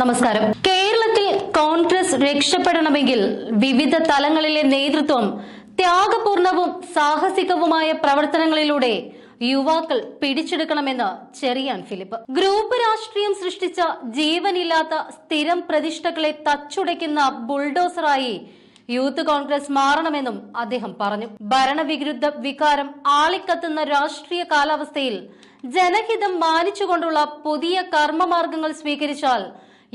നമസ്കാരം. കേരളത്തിൽ കോൺഗ്രസ് രക്ഷപ്പെടണമെങ്കിൽ വിവിധ തലങ്ങളിലെ നേതൃത്വം ത്യാഗപൂർണവും സാഹസികവുമായ പ്രവർത്തനങ്ങളിലൂടെ യുവാക്കൾ പിടിച്ചെടുക്കണമെന്ന് ചെറിയാൻ ഫിലിപ്പ്. ഗ്രൂപ്പ് രാഷ്ട്രീയം സൃഷ്ടിച്ച ജീവനില്ലാത്ത സ്ഥിരം പ്രതിഷ്ഠകളെ തച്ചുടയ്ക്കുന്ന ബുൾഡോസറായി യൂത്ത് കോൺഗ്രസ് മാറണമെന്നും അദ്ദേഹം പറഞ്ഞു. ഭരണവിരുദ്ധ വികാരം ആളിക്കത്തുന്ന രാഷ്ട്രീയ കാലാവസ്ഥയിൽ ജനഹിതം മാനിച്ചുകൊണ്ടുള്ള പുതിയ കർമ്മമാർഗങ്ങൾ സ്വീകരിച്ചാൽ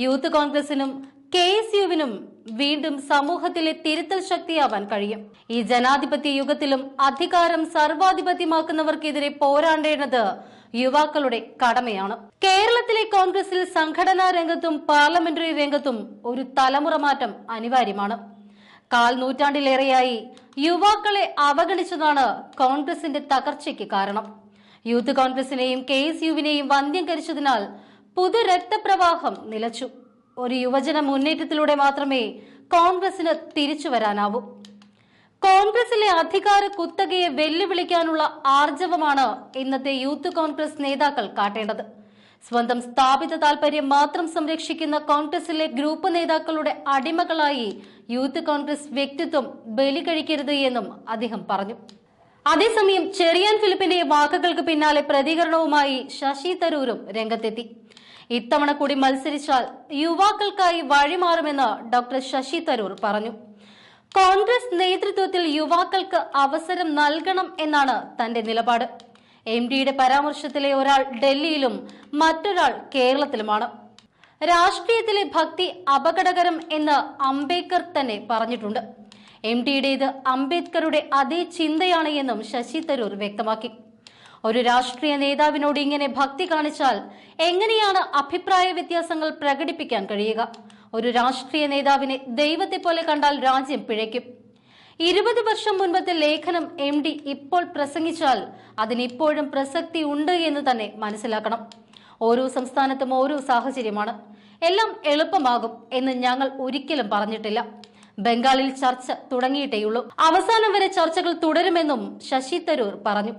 യൂത്ത് കോൺഗ്രസിനും കെ എസ് യുവിനും വീണ്ടും സമൂഹത്തിലെ തിരുത്തൽ ശക്തിയാവാൻ കഴിയും. ഈ ജനാധിപത്യ യുഗത്തിലും അധികാരം സർവാധിപത്യമാക്കുന്നവർക്കെതിരെ പോരാടേണ്ടത് യുവാക്കളുടെ കടമയാണ്. കേരളത്തിലെ കോൺഗ്രസിൽ സംഘടനാ രംഗത്തും പാർലമെന്ററി രംഗത്തും ഒരു തലമുറ മാറ്റം അനിവാര്യമാണ്. കാൽ നൂറ്റാണ്ടിലേറെയായി യുവാക്കളെ അവഗണിച്ചതാണ് കോൺഗ്രസിന്റെ തകർച്ചയ്ക്ക് കാരണം. യൂത്ത് കോൺഗ്രസിനെയും കെ എസ് യുവിനെയും വന്ധ്യംകരിച്ചതിനാൽ പുതു രക്തപ്രവാഹം നിലച്ചു. ഒരു യുവജന മുന്നേറ്റത്തിലൂടെ മാത്രമേ കോൺഗ്രസിന് തിരിച്ചു വരാനാവൂ. കോൺഗ്രസിലെ അധികാര കുത്തകയെ വെല്ലുവിളിക്കാനുള്ള ആർജവമാണ് ഇന്നത്തെ യൂത്ത് കോൺഗ്രസ് നേതാക്കൾ കാട്ടേണ്ടത്. സ്വന്തം സ്ഥാപിത താൽപര്യം മാത്രം സംരക്ഷിക്കുന്ന കോൺഗ്രസിലെ ഗ്രൂപ്പ് നേതാക്കളുടെ അടിമകളായി യൂത്ത് കോൺഗ്രസ് വ്യക്തിത്വം ബലി കഴിക്കരുത് എന്നും അദ്ദേഹം പറഞ്ഞു. അതേസമയം ചെറിയാൻ ഫിലിപ്പിന്റെ വാക്കുകൾക്ക് പിന്നാലെ പ്രതികരണവുമായി ശശി തരൂരും രംഗത്തെത്തി. ഇത്തവണ കൂടി മത്സരിച്ചാൽ യുവാക്കൾക്കായി വഴിമാറുമെന്ന് ഡോക്ടർ ശശി തരൂർ പറഞ്ഞു. കോൺഗ്രസ് നേതൃത്വത്തിൽ യുവാക്കൾക്ക് അവസരം നൽകണം എന്നാണ് തന്റെ നിലപാട്. എം ഡിയുടെ പരാമർശത്തിലെ ഒരാൾ ഡൽഹിയിലും മറ്റൊരാൾ കേരളത്തിലുമാണ്. രാഷ്ട്രീയത്തിലെ ഭക്തി അപകടകരം എന്ന് അംബേദ്കർ തന്നെ പറഞ്ഞിട്ടുണ്ട്. എം ഡിയുടേത് അംബേദ്കറുടെ അതേ ചിന്തയാണ് എന്നും ശശി തരൂർ വ്യക്തമാക്കി. ഒരു രാഷ്ട്രീയ നേതാവിനോട് ഇങ്ങനെ ഭക്തി കാണിച്ചാൽ എങ്ങനെയാണ് അഭിപ്രായ വ്യത്യാസങ്ങൾ പ്രകടിപ്പിക്കാൻ കഴിയുക? ഒരു രാഷ്ട്രീയ നേതാവിനെ ദൈവത്തെ പോലെ കണ്ടാൽ രാജ്യം പിഴയ്ക്കും. ഇരുപത് വർഷം മുൻപത്തെ ലേഖനം എം ഡി ഇപ്പോൾ പ്രസംഗിച്ചാൽ അതിനിപ്പോഴും പ്രസക്തി ഉണ്ട് എന്ന് തന്നെ മനസ്സിലാക്കണം. ഓരോ സംസ്ഥാനത്തും ഓരോ സാഹചര്യമാണ്. എല്ലാം എളുപ്പമാകും എന്ന് ഞങ്ങൾ ഒരിക്കലും പറഞ്ഞിട്ടില്ല. ബംഗാളിൽ ചർച്ച തുടങ്ങിയിട്ടേയുള്ളൂ. അവസാനം വരെ ചർച്ചകൾ തുടരുമെന്നും ശശി തരൂർ പറഞ്ഞു.